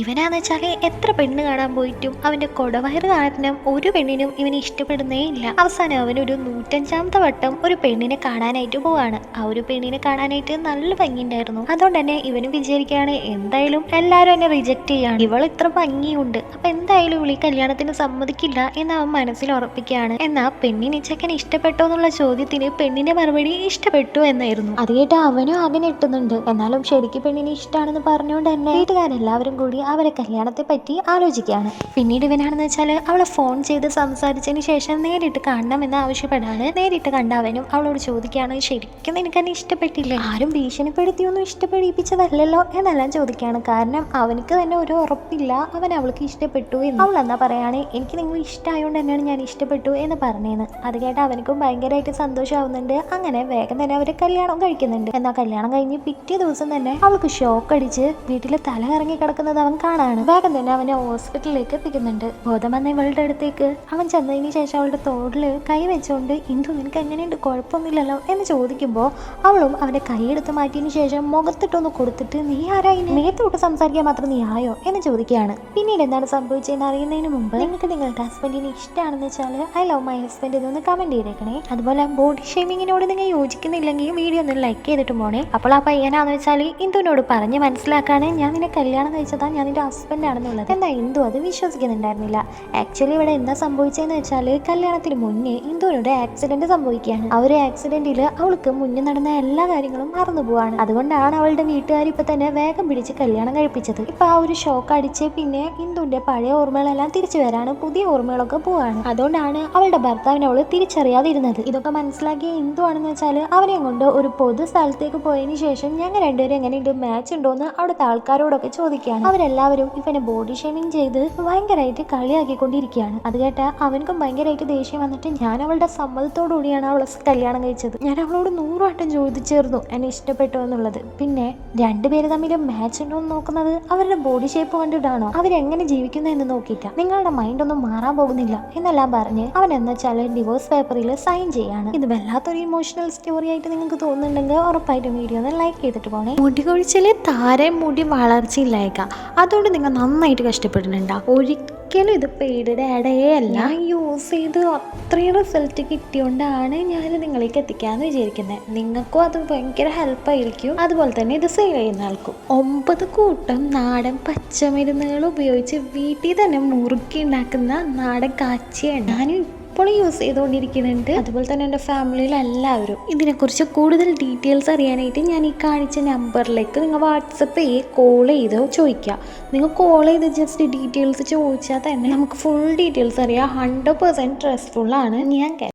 ഇവനാന്ന് വെച്ചാൽ എത്ര പെണ്ണ് കാണാൻ പോയിട്ടും അവന്റെ കൊടവയറ് കാരണം ഒരു പെണ്ണിനും ഇവനെ ഇഷ്ടപ്പെടുന്നേ ഇല്ല. അവസാനം അവൻ അവനൊരു നൂറ്റഞ്ചാമത്തെ വട്ടം ഒരു പെണ്ണിനെ കാണാനായിട്ട് പോവാണ്. ആ ഒരു പെണ്ണിനെ കാണാനായിട്ട് നല്ല ഭംഗിയുണ്ടായിരുന്നു. അതുകൊണ്ട് തന്നെ ഇവനും വിചാരിക്കുകയാണ് എന്തായാലും എല്ലാരും എന്നെ റിജക്റ്റ് ചെയ്യാണ്. ഇവൾ ഇത്ര ഭംഗിയുണ്ട്. അപ്പൊ എന്തായാലും ഇവളി കല്യാണത്തിന് സമ്മതിക്കില്ല എന്ന് അവൻ മനസ്സിൽ ഉറപ്പിക്കുകയാണ്. എന്നാ പെണ്ണിനെ ചെക്കൻ ഇഷ്ടപ്പെട്ടോ എന്നുള്ള ചോദ്യത്തിന് പെണ്ണിന്റെ മറുപടി ഇഷ്ടപ്പെട്ടു എന്നായിരുന്നു. അത് കേട്ട് അവനും ആകെ ഞെട്ടുന്നുണ്ട്. എന്നാലും ശരിക്കും പെണ്ണിനെ ഇഷ്ടമാണെന്ന് പറഞ്ഞുകൊണ്ട് തന്നെ വീട്ടുകാരെല്ലാവരും കൂടി അവരെ കല്യാണത്തെ പറ്റി ആലോചിക്കുകയാണ്. പിന്നീട് ഇവനാണെന്ന് വെച്ചാൽ അവളെ ഫോൺ ചെയ്ത് സംസാരിച്ചതിന് ശേഷം നേരിട്ട് കാണണമെന്ന് ആവശ്യപ്പെടാണ്. നേരിട്ട് കണ്ട അവളോട് ചോദിക്കുകയാണ് ശരിക്കും നിനക്ക് എന്നെ ഇഷ്ടപ്പെട്ടില്ലേ? ആരും ഭീഷണിപ്പെടുത്തിയൊന്നും ഇഷ്ടപ്പെടിപ്പിച്ചതല്ലല്ലോ? എന്നെല്ലാം ചോദിക്കുകയാണ്. കാരണം അവനക്ക് തന്നെ ഒരു ഉറപ്പില്ല. അവൻ അവൾക്ക് ഇഷ്ടപ്പെട്ടു എന്ന്. അവൾ എന്നാ പറയാണ് എനിക്ക് നിങ്ങൾ ഇഷ്ടമായതുകൊണ്ട് തന്നെയാണ് ഞാൻ ഇഷ്ടപ്പെട്ടു എന്ന് പറഞ്ഞേന്ന്. അത് കേട്ട് അവനക്കും ഭയങ്കരമായിട്ട് സന്തോഷമാവുന്നുണ്ട്. അങ്ങനെ വേഗം തന്നെ അവർ കല്യാണം കഴിക്കുന്നുണ്ട്. എന്നാ കല്യാണം കഴിഞ്ഞ് പിറ്റേ ദിവസം തന്നെ അവൾക്ക് ഷോക്ക് അടിച്ച് വീട്ടിൽ തല കറങ്ങി കിടക്കുന്നത് അവൻ കാണാണ്. വേഗം തന്നെ അവനെ ഹോസ്പിറ്റലിലേക്ക് എത്തിക്കുന്നുണ്ട്. ബോധം ഇവളുടെ അടുത്തേക്ക്. അവൻ ചെന്നതിന് ശേഷം അവളുടെ തോടിൽ കൈ വെച്ചുകൊണ്ട് ഇന്ദു നിനക്ക് എങ്ങനെയുണ്ട്? കുഴപ്പമൊന്നുമില്ലല്ലോ? എന്ന് ചോദിക്കുമ്പോൾ അവളും അവന്റെ കൈ എടുത്ത് മാറ്റിയതിന് ശേഷം മുഖത്തിട്ടൊന്ന് കൊടുത്തിട്ട് നീ ആരായി നേരത്തോട്ട് സംസാരിക്കാൻ മാത്രം നീ ആയോ? എന്ന് ചോദിക്കുകയാണ്. പിന്നീട് എന്താണ് സംഭവിച്ചതെന്ന് അറിയുന്നതിന് മുമ്പ് നിങ്ങൾക്ക് നിങ്ങളുടെ ഹസ്ബൻഡിനെ ഇഷ്ടമാണെന്ന് വെച്ചാൽ ഐ ലവ് മൈ ഹസ്ബൻഡ് ഇതൊന്ന് കമന്റ് ചെയ്തേക്കണേ. അതുപോലെ ബോഡി ഷേമിങ്ങിനോട് നിങ്ങൾ യോജിക്കുന്നില്ലെങ്കിൽ വീഡിയോ ഒന്ന് ലൈക്ക് ചെയ്തിട്ട് പോണേ. അപ്പോൾ ആ പയ്യനാന്ന് വെച്ചാൽ ഇന്ദുവിനോട് പറഞ്ഞ് മനസ്സിലാക്കാണ്. ഞാൻ നിന്നെ കല്യാണം കഴിച്ചതാ ഞാൻ നിന്റെ ഹസ്ബൻഡ് ആണെന്നുള്ളത് എന്നാൽ ഇന്ദു അത് വിശ്വസിക്കുന്നുണ്ടായിരുന്നില്ല. ആക്ച്വലി ഇവിടെ എന്താ സംഭവിച്ചതെന്ന് വെച്ചാൽ കല്യാണത്തിന് മുന്നേ ഇന്ദുവിനോട് ആക്സിഡന്റ് സംഭവിക്കുകയാണ്. ആ ഒരു ആക്സിഡന്റിൽ അവൾക്ക് മുന്നേ നടന്ന എല്ലാ കാര്യങ്ങളും മറന്നു പോവാണ്. അതുകൊണ്ടാണ് അവളുടെ വീട്ടുകാർ ഇപ്പൊ തന്നെ വേഗം പിടിച്ച് കല്യാണം കഴിപ്പിച്ചത്. ഇപ്പൊ ആ ഒരു ഷോക്ക് അടിച്ച് പിന്നെ ഇന്ദുവിന്റെ പഴയ ഓർമ്മകളെല്ലാം തിരിച്ചു വരാണ് പുതിയ ഓർമ്മകളൊക്കെ പോവാണ്. അതുകൊണ്ടാണ് അവളുടെ ഭർത്താവിനെ അവൾ തിരിച്ചറിയാതിരുന്നത്. ഇതൊക്കെ മനസ്സിലാക്കിയ ഇന്ദു ആണെന്ന് വെച്ചാൽ അവനെ കൊണ്ട് ഒരു പൊതു സ്ഥലത്തേക്ക് പോയതിനു ശേഷം ഞങ്ങൾ രണ്ടുപേരും എങ്ങനെയുണ്ട്? മാച്ച് ഉണ്ടോ എന്ന് അവിടുത്തെ ആൾക്കാരോടൊക്കെ ചോദിക്കുകയാണ്. അവരെല്ലാവരും ഇവനെ ബോഡി ഷേമിങ് ചെയ്ത് ഭയങ്കരമായിട്ട് കളിയാക്കിക്കൊണ്ടിരിക്കുകയാണ്. അത് കേട്ട അവനക്കും ഭയങ്കരമായിട്ട് ദേഷ്യം വന്നിട്ട് ഞാൻ അവളുടെ സമ്മതത്തോടു കൂടിയാണ് അവളെ കല്യാണം കഴിച്ചത്. ഞാൻ അവളോട് നൂറുവട്ടം ചോദിച്ചേർന്നു എന്നെ ഇഷ്ടപ്പെട്ടു എന്നുള്ളത്. പിന്നെ രണ്ടുപേര് തമ്മിൽ മാച്ച് ഉണ്ടോ എന്ന് നോക്കുന്നത് അവരുടെ ബോഡി ഷേപ്പ് കണ്ടിട്ടാണോ? അവരെങ്ങനെ ജീവിക്കുന്നു എന്ന് നോക്കിയിട്ടാ. നിങ്ങളുടെ മൈൻഡ് ഒന്നും മാറാൻ പോകുന്നില്ല എന്നെല്ലാം പറഞ്ഞ് അവൻ എന്ന വെച്ചാൽ ഡിവോഴ്സ് പേപ്പറിൽ സൈൻ ചെയ്യാണ്. ഇത് വല്ലാത്തൊരു ഇമോഷണൽ സ്റ്റോറി ആയിട്ട് നിങ്ങൾക്ക് തോന്നുന്നുണ്ടെങ്കിൽ ഉറപ്പായിട്ടും വീഡിയോ ഒന്ന് ലൈക്ക് ചെയ്തിട്ട് പോണേ. മുടി കൊഴിച്ചിൽ താരം മുടി വളർച്ചയില്ലായേക്കാം അതുകൊണ്ട് നിങ്ങൾ നന്നായിട്ട് കഷ്ടപ്പെടുന്നുണ്ടാ ഒരിക്കലും ഇത് പെയ്ഡഡ് ആഡേ അല്ല ഞാൻ യൂസ് ചെയ്ത് അത്രയും റിസൾട്ട് കിട്ടിയോണ്ടാണ് ഞാൻ നിങ്ങളേക്ക് എത്തിക്കാന്ന് വിചാരിക്കുന്നത് നിങ്ങൾക്കും അത് ഭയങ്കര ഹെൽപ്പായിരിക്കും അതുപോലെ തന്നെ ഇത് സെയിൽ ചെയ്യുന്ന ആൾക്കും. ഒമ്പത് കൂട്ടം നാടൻ പച്ചമരുന്നുകൾ ഉപയോഗിച്ച് വീട്ടിൽ തന്നെ മുറുക്കി ഉണ്ടാക്കുന്ന നാടൻ കാച്ചിയാണ്. ഞാൻ ഇപ്പോൾ യൂസ് ചെയ്തുകൊണ്ടിരിക്കുന്നുണ്ട്. അതുപോലെ തന്നെ എന്റെ ഫാമിലിയിൽ എല്ലാവരും. ഇതിനെക്കുറിച്ച് കൂടുതൽ ഡീറ്റെയിൽസ് അറിയാനായിട്ട് ഞാൻ ഈ കാണിച്ച നമ്പറിലേക്ക് നിങ്ങൾ വാട്സപ്പ് ചെയ്യേ കോൾ ചെയ്തോ ചോദിക്കുക നിങ്ങൾ കോൾ ചെയ്ത് ജസ്റ്റ് ഡീറ്റെയിൽസ് ചോദിച്ചാൽ തന്നെ നമുക്ക് ഫുൾ ഡീറ്റെയിൽസ് അറിയാം. ഹൺഡ്രഡ് പെർസെന്റ് ട്രസ്റ്റ്ഫുള്ളാണ് ഞാൻ